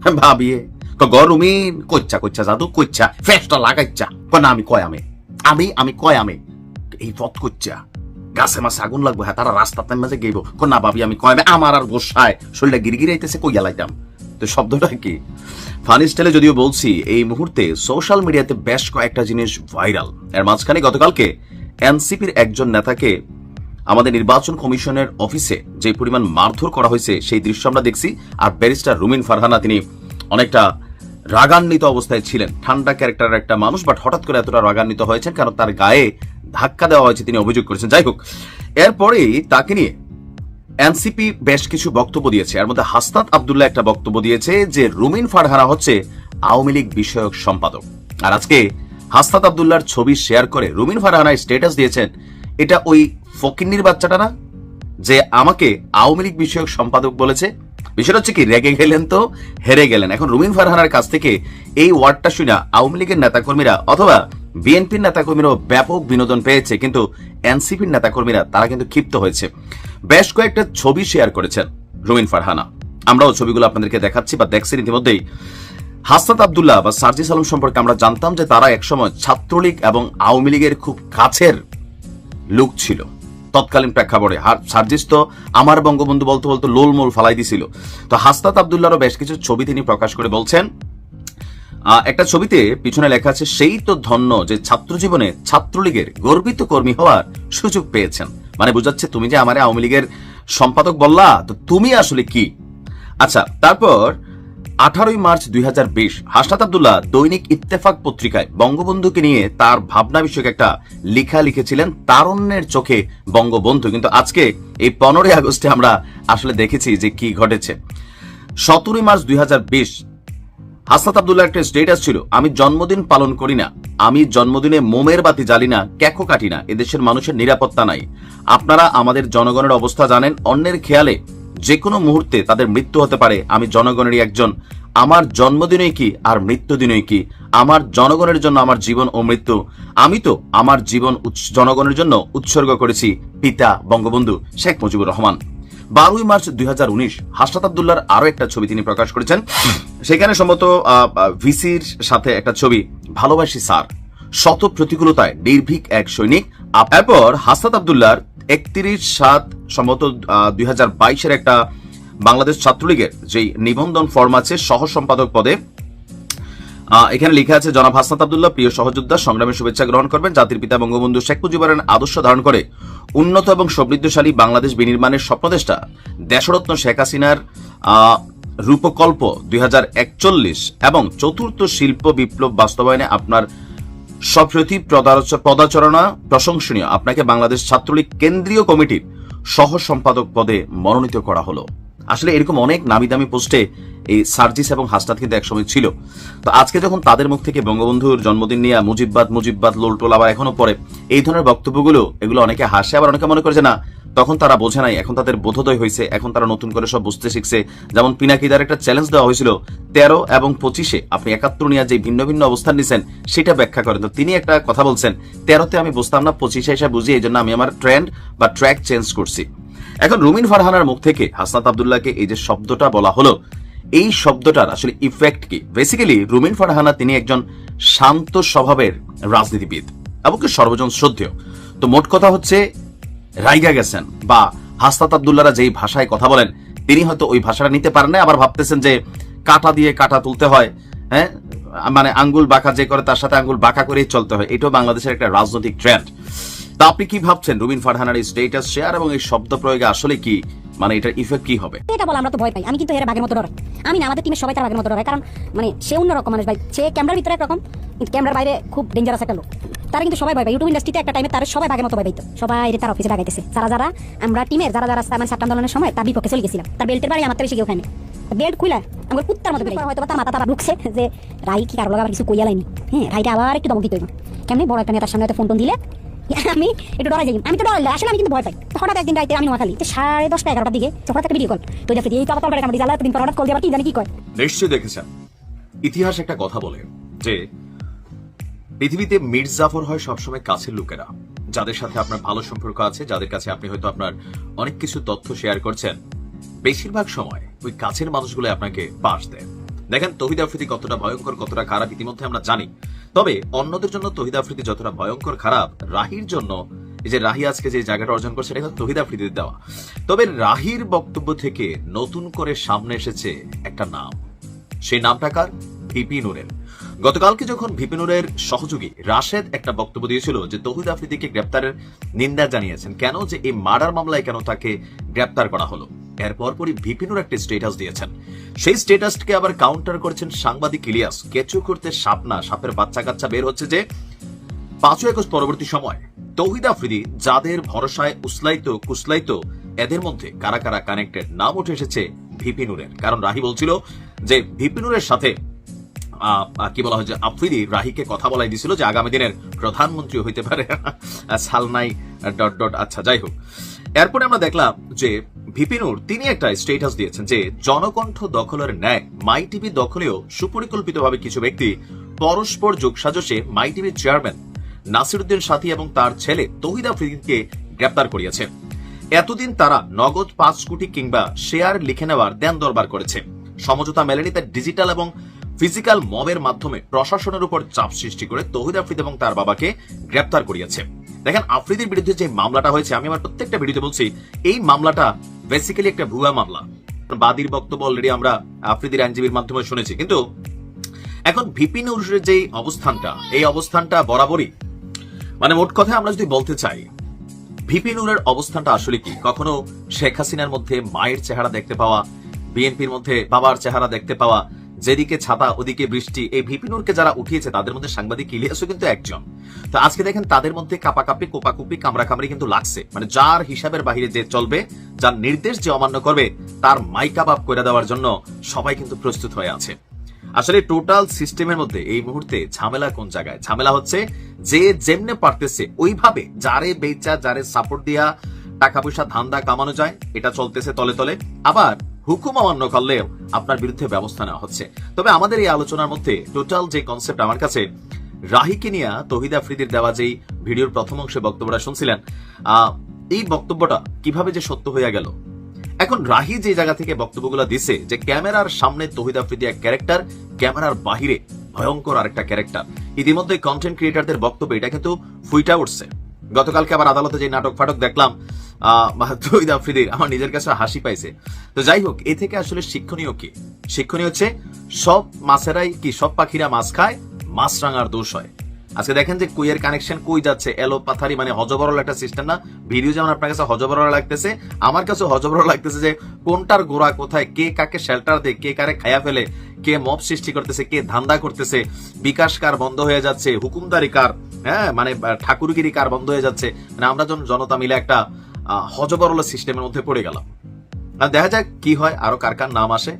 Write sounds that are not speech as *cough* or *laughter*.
*laughs* ভাবিয়ে ক গ রুমিন কচ্চা কচ্চা জাদু কচ্চা ফেসটা লাগাইচ্চা ক না, আমি কয় আমি? আমি আমি কয় আমি? এই পথ কচ্চা গাছে মাছে আগুন লাগবো হ্যাঁ তারা রাস্তাতে মাঝে গেইব। ক না, ভাবি, আমি কয় আমি? আমার আর গোসায়, শরীরটা গিরগির আইতেছে কইয়া লাইতাম। তো শব্দটা কি? ফানি স্টাইলে যদিও বলছি, এই মুহূর্তে সোশ্যাল মিডিয়াতে বেশ কয়েকটা জিনিস ভাইরাল। এর মাঝখানে গতকালকে এনসিপির একজন নেতাকে আমাদের নির্বাচন কমিশনের অফিসে যে পরিমাণ মারধর করা হয়েছে, সেই দৃশ্য আমরা দেখছি। আর ব্যারিস্টার রুমিন ফারহানা, তিনি অনেকটা রাগান্বিত অবস্থায় ছিলেন। ঠান্ডা ক্যারেক্টারের একটা মানুষ বাট হঠাৎ করে এতটা রাগান্বিত হয়েছেন কারণ তার গায়ে ধাক্কা দেওয়া হয়েছে তিনি অভিযোগ করেছেন। যাই হোক, এরপরেই তাকে নিয়ে এনসিপি বেশ কিছু বক্তব্য দিয়েছে। এর মধ্যে হাসনাত আবদুল্লাহ একটা বক্তব্য দিয়েছে যে রুমিন ফারহানা হচ্ছে আওয়ামী লীগ বিষয়ক সম্পাদক। আর আজকে হাসনাত আবদুল্লাহর ছবি শেয়ার করে রুমিন ফারহানা স্ট্যাটাস দিয়েছেন এটা ওই ফকিন্নির বাচ্চাটা না, যে আমাকে আওয়ামী লীগ বিষয়ক সম্পাদক বলেছে। বিষয়টা হচ্ছে কি, রেগে গেলেন তো, হেরে গেলেন। এখন রুমিন ফারহানার কাছ থেকে এই ওয়ার্ডটা শুনে আওয়ামী লীগের নেতাকর্মীরা অথবা বিএনপির নেতাকর্মীরাও ব্যাপক বিনোদন পেয়েছে, কিন্তু এনসিপির নেতাকর্মীরা, তারা কিন্তু ক্ষিপ্ত হয়েছে। বেশ কয়েকটা ছবি শেয়ার করেছেন রুমিন ফারহানা। আমরাও ছবিগুলো আপনাদেরকে দেখাচ্ছি বা দেখছেন ইতিমধ্যেই। হাসনাত আবদুল্লাহ বা সার্জিস আলম সম্পর্কে আমরা জানতাম যে তারা একসময় ছাত্রলীগ এবং আওয়ামী লীগের খুব কাছের লোক ছিল। তৎকালীন প্রেক্ষাপটে সার্জিস তো আমার বঙ্গবন্ধু বলতে বলতে লোলমোল ফালাই দিছিল। তো হাস্তাত আবদুল্লাহরও বেশ কিছু ছবি তিনি প্রকাশ করে বলছেন। একটা ছবিতে পিছনে লেখা আছে, সেই তো ধন্য যে ছাত্র জীবনে ছাত্রলীগের গর্বিত কর্মী হওয়ার সুযোগ পেয়েছেন। মানে বোঝাচ্ছে, তুমি যে আমার আওয়ামী লীগের সম্পাদক বললা, তো তুমি আসলে কি? আচ্ছা তারপর আঠারোই মার্চ দুই হাজার বিশ হাসনাত আবদুল্লাহ দৈনিক ইত্তেফাক পত্রিকায় বঙ্গবন্ধুকে নিয়ে তার ভাবনা বিষয়ক একটা লিখা লিখেছিলেন তারণ্যের চোখে বঙ্গবন্ধু। কিন্তু আজকে এই পনেরোই আগস্টে আমরা আসলে দেখেছি যে কি ঘটেছে। সতেরোই মার্চ দুই হাজার বিশ হাসনাত আবদুল্লাহ একটা স্টেটাস ছিল, আমি জন্মদিন পালন করি না, আমি জন্মদিনে মোমের বাতি জ্বালি না, ক্যাকো কাটি না, এদেশের মানুষের নিরাপত্তা নাই। আপনারা আমাদের জনগণের অবস্থা জানেন, অন্যের খেয়ালে যে কোনো মুহূর্তে তাদের মৃত্যু হতে পারে। আমি জনগণেরই একজন। আমার জন্মদিনই কি আর মৃত্যুদিনই কি? আমার জনগণের জন্য আমার জীবন ও মৃত্যু। আমি তো আমার জীবন জনগণের জন্য উৎসর্গ করেছি, পিতা, বঙ্গবন্ধু শেখ মুজিবুর রহমান। বারোই মার্চ দুই হাজার উনিশ, হাসনাত আবদুল্লার আরও একটা ছবি তিনি প্রকাশ করেছেন। সেখানে সম্ভবত ভিসির সাথে একটা ছবি, ভালোবাসি স্যার শত প্রতিকূলতায় নির্ভীক এক সৈনিক। এরপর হাসনাত আবদুল্লার একত্রিশ সাত সম্ভবত দুই হাজার বাইশের একটা বাংলাদেশ ছাত্রলীগের যেই নিবন্ধন ফর্ম আছে সহ সম্পাদক পদে এখানে লেখা আছে, জনাব হাসনাত আবদুল্লাহ, প্রিয় সহযোদ্ধা সংগ্রামের শুভেচ্ছা গ্রহণ করবেন। জাতির পিতা বঙ্গবন্ধু শেখ মুজিবুর আদর্শ ধারণ করে উন্নত এবং সমৃদ্ধশালী বাংলাদেশ বিনির্মাণের স্বপ্নদেষ্টা দেশরত্ন শেখ হাসিনার রূপকল্প দুই হাজার একচল্লিশ এবং চতুর্থ শিল্প বিপ্লব বাস্তবায়নে আপনার পদাচ- পদাচরণা প্রশংসনীয়। আপনাকে বাংলাদেশ ছাত্রলীগ কেন্দ্রীয় কমিটির সহ সম্পাদক পদে মনোনীত করা হলো। আসলে এরকম অনেক নামি দামি পোস্টে এই সার্জিস এবং হাসনাত কিন্তু একসময় ছিল। তো আজকে যখন তাদের মুখ থেকে বঙ্গবন্ধুর জন্মদিন নিয়ে মুজিববাদ মুজিববাদ, লোলটোল আবার এখনও পরে এই ধরনের বক্তব্যগুলো, এগুলো অনেকে হাসে, আবার অনেকে মনে করে যে না তখন তারা বোঝে নাই, এখন তাদের বোধোদয় হয়েছে, এখন তারা নতুন করে সব বুঝতে শিখছে। যেমন পিনাকিদার একটা চ্যালেঞ্জ দেওয়া হয়েছিল, তেরো এবং পঁচিশে আপনি একাত্তর নিয়ে যে ভিন্ন ভিন্ন অবস্থান নিছেন, সেটা ব্যাখ্যা করেন। তো তিনি একটা কথা বলছেন, তেরোতে আমি বুঝতাম না, পঁচিশে এসে বুঝি এই জন্য আমি আমার ট্রেন্ড বা ট্র্যাক চেঞ্জ করছি। এখন রুমিন ফারহানার মুখ থেকে হাসনাত আবদুল্লাহকে এই যে শব্দটা বলা হলো, এই শব্দটার আসলে ইফেক্ট কি? বেসিক্যালি রুমিন ফারহানা তিনি একজন শান্ত স্বভাবের রাজনীতিবিদ এমনকি সর্বজন শ্রদ্ধেয়। তো মোট কথা হচ্ছে রাইগা গেছেন বা হাস্তাত আবদুল্লারা যেই ভাষায় কথা বলেন, তিনি হয়তো ওই ভাষাটা নিতে পারেন না আবার ভাবতেছেন যে কাটা দিয়ে কাটা তুলতে হয় হ্যাঁ? মানে আঙ্গুল বাঁকা যে করে তার সাথে আঙ্গুল বাঁকা করেই চলতে হয়। এটাও বাংলাদেশের একটা রাজনৈতিক ট্রেন্ড তা আপনি কি ভাবছেন? রুবিন ফারহানার এই স্টেটাস শেয়ার এবং এই শব্দ প্রয়োগে আসলে কি? মানে এটার ইফেক্ট কি হবে? এটা বলে আমরা তো ভয় পাই। আমি কিন্তু এর বাঘের মতো ডরাই আমি না, আমাদের টিমের সবাই তার বাঘের মতো ডরাই কারণ মানে সে অন্যরকম মানুষ ভাই। সে ক্যামেরার ভিতরে একরকম, কিন্তু ক্যামেরার বাইরে খুব ডেঞ্জারাস একটা লোক। তারা কিন্তু সবাই ভয় পায়। ইউটিউব ইন্ডাস্ট্রিতে একটা টাইমে তার সবাই বাঘের মতো ভয় পাইতো। সবাই তার অফিসে ডাকাইতেছে যারা যারা আমরা টিমের যারা যারা মানে ছাত্র আন্দোলনের সময় তার বিপক্ষে চলে গেছিলাম। তার বেল্টের বাড়ি আমার বেশি কেউ খায়নি বেল্ট খুলে আমার কুত্তার মতো হয়তো তার মাথা তারা ঢুকছে যে, রাই কি কারও আবার কিছু কইয়া লাইনি? হ্যাঁ রাইটা আবার একটু দমক দিতে কেমনি বড় একটা নেতার সামনে ফোন টোন দিলে আমি একটু ডরাই যাই। আমি তো ডরাই আসলে আমি কিন্তু ভয় পাই হঠাৎ একদিন রাইতে আমি নোয়াখালী, তো সাড়ে দশটা এগারোটার দিকে হঠাৎ একটা ভিডিও কল তো দেখি এই তো আবার তলবারে কামড়ি জ্বালা এতদিন পর হঠাৎ কল দিয়ে কি জানি কি কয়। নিশ্চয়ই দেখেছেন। ইতিহাস একটা কথা বলে যে, পৃথিবীতে মীর জাফর হয় সবসময় কাছের লোকেরা, যাদের সাথে আপনার ভালো সম্পর্ক আছে, যাদের কাছে আপনি হয়তো আপনার অনেক কিছু তথ্য শেয়ার করছেন। বেশিরভাগ সময় ওই কাছের মানুষগুলো আপনাকে পাশ দেয়। দেখেন, তহিদ আফ্রিদি কতটা ভয়ঙ্কর, কতটা খারাপ, ইতিমধ্যে আমরা জানি। তবে অন্যদের জন্য তহিদ আফ্রিদি যতটা ভয়ঙ্কর খারাপ, রাহির জন্য যে রাহি আজকে যে জায়গাটা অর্জন করছে কিন্তু তহিদ আফ্রিদির দেওয়া। তবে রাহির বক্তব্য থেকে নতুন করে সামনে এসেছে একটা নাম। সেই নামটা কার? ভিপি নুরের। গতকালকে যখন ভিপি নুরের সহযোগী রাশেদ একটা বক্তব্য দিয়েছিল যে তহিদ আফ্রিদিকে গ্রেপ্তারের নিন্দা জানিয়েছেন, কেন যে এই মার্ডার মামলায় কেন তাকে গ্রেপ্তার করা হলো। এরপর পরই ভিপিনুর একটা স্টেটাস দিয়েছেন। সেই স্টেটাসকে আবার কাউন্টার করেছেন সাংবাদিক ইলিয়াস। কেঁচু করতে সাপ না, সাপের বাচ্চা কাচ্চা বের হচ্ছে যে পাঁচই আগস্ট পরবর্তী সময়। তৌহিদ আফ্রিদি, যাদের ভরসায় উসলাইত, কুসলাইত, এদের মধ্যে কারা কারা কানেক্টেড নাম উঠে এসেছে ভিপিনুরের। কারণ রাহি বলছিল যে ভিপিনুরের সাথে কি বলা হয় যে আফ্রিদি রাহিকে কথা বলাই দিছিল যে আগামী দিনের প্রধানমন্ত্রী হইতে পারে। সালনাই, ডট ডট আচ্ছা যাই হোক। এরপরে আমরা দেখলাম যে ভিপিনুর তিনি একটা স্টেটাস দিয়েছেন যে জনকণ্ঠ দখলের ন্যায় মাই টিভি দখলেও সুপরিকল্পিতভাবে কিছু ব্যক্তি পরস্পর যোগসাজশে মাই টিভির চেয়ারম্যান নাসিরুদ্দিন সাথী এবং তার ছেলে তহিদ আফ্রিদিনকে গ্রেপ্তার করিয়েছে। এতদিন তারা নগদ পাঁচ কোটি কিংবা শেয়ার লিখে নেওয়ার দেন দরবার করেছে। সমঝোতা মেলেনি তার ডিজিটাল এবং ফিজিক্যাল মবের মাধ্যমে প্রশাসনের উপর চাপ সৃষ্টি করে তহিদ আফ্রিদ এবং তার বাবাকে গ্রেপ্তার করিয়েছে। দেখেন, আফ্রিদির বিরুদ্ধে যে মামলাটা হয়েছে, আমি আমার প্রত্যেকটা ভিডিওতে বলছি, এই মামলাটা বেসিক্যালি একটা ভুয়া মামলা। বাদীর বক্তব্য অলরেডি আমরা আফ্রিদির আইনজীবীর মাধ্যমে শুনেছি। কিন্তু এখন ভিপি নুরের যে অবস্থানটা, এই অবস্থানটা বরাবরই মানে মোট কথা আমরা যদি বলতে চাই, ভিপি নুরের অবস্থানটা আসলে কি? কখনো শেখ হাসিনার মধ্যে মায়ের চেহারা দেখতে পাওয়া, বিএনপির মধ্যে বাবার চেহারা দেখতে পাওয়া যেদিকে ছাতা, ওদিকে বৃষ্টি। এই ভিপি নুরকে যারা উঠিয়েছে, তাদের মধ্যে সাংবাদিক ইলিয়াসও কিন্তু একজন। তো আজকে দেখেন তাদের মধ্যে কাপাকাপি, কোপাকুপি, কামড়াকামড়ি কিন্তু লাগছে। মানে যার হিসাবের বাহিরে যে চলবে, যার নির্দেশ যে অমান্য করবে, তার মাইকাবাব করে দেওয়ার জন্য সবাই কিন্তু প্রস্তুত হয়ে আছে। আসলে টোটাল সিস্টেমের মধ্যে এই মুহূর্তে ঝামেলা কোন জায়গায়? ঝামেলা হচ্ছে যে যেমনে পারতেছে, ওইভাবে যারে বেচা যারে সাপোর্ট দিয়া টাকা পয়সা ধান্দা কামানো যায়, এটা চলতেছে তলে তলে আবার হুকুম অমান্য করলেও আপনার বিরুদ্ধে ব্যবস্থা নেওয়া হচ্ছে। তবে আমাদের এই আলোচনার মধ্যে টোটাল যে কনসেপ্ট আমার কাছে, রাহিকে নিয়ে তহিদ আফ্রিদির দেওয়া যেই ভিডিওর প্রথম অংশে বক্তব্যটা শুনছিলেন এই বক্তব্যটা কীভাবে যে সত্য হয়ে গেল? এখন রাহি যে জায়গা থেকে বক্তব্যগুলো দিছে যে ক্যামেরার সামনে তহিদ আফ্রিদি এক ক্যারেক্টার ক্যামেরার বাহিরে ভয়ঙ্কর আরেকটা ক্যারেক্টার ইতিমধ্যে কন্টেন্ট ক্রিয়েটারদের বক্তব্য এটা কিন্তু ফুইটা উঠছে। গতকালকে আবার আদালতে যে নাটক ফাটক দেখলাম আহ, আফ্রিদির আমার নিজের কাছে হাসি পাইছে। তো যাই হোক এ থেকে আসলে শিক্ষণীয় কি? শিক্ষণীয় হচ্ছে সব মাছেরাই কি সব পাখিরা মাছ খায়? মাছ রাঙার দোষ হয়। আজকে দেখেন যে কুইয়ের কানেকশন কই যাচ্ছে? এলো পাথারি মানে হজবরল একটা সিস্টেম না? ভিডিও যেমন আপনার কাছে হজবরল লাগতেছে, আমার কাছে হজবরল লাগতেছে যে কোনটার গোড়া কোথায়, কে কাকে শেল্টার দেয়, কে কারে খায়া ফেলে, কে মব সৃষ্টি করতেছে, কে ধান্দা করতেছে, বিকাশ কার বন্ধ হয়ে যাচ্ছে, হুকুমদারি কার হ্যাঁ? মানে ঠাকুরগিরি কার বন্ধ হয়ে যাচ্ছে। মানে আমরা যখন জনতা মিলে একটা হজবরল সিস্টেমের মধ্যে পড়ে গেলাম। দেখা যাক কি হয়, আরও কার কার নাম আসে।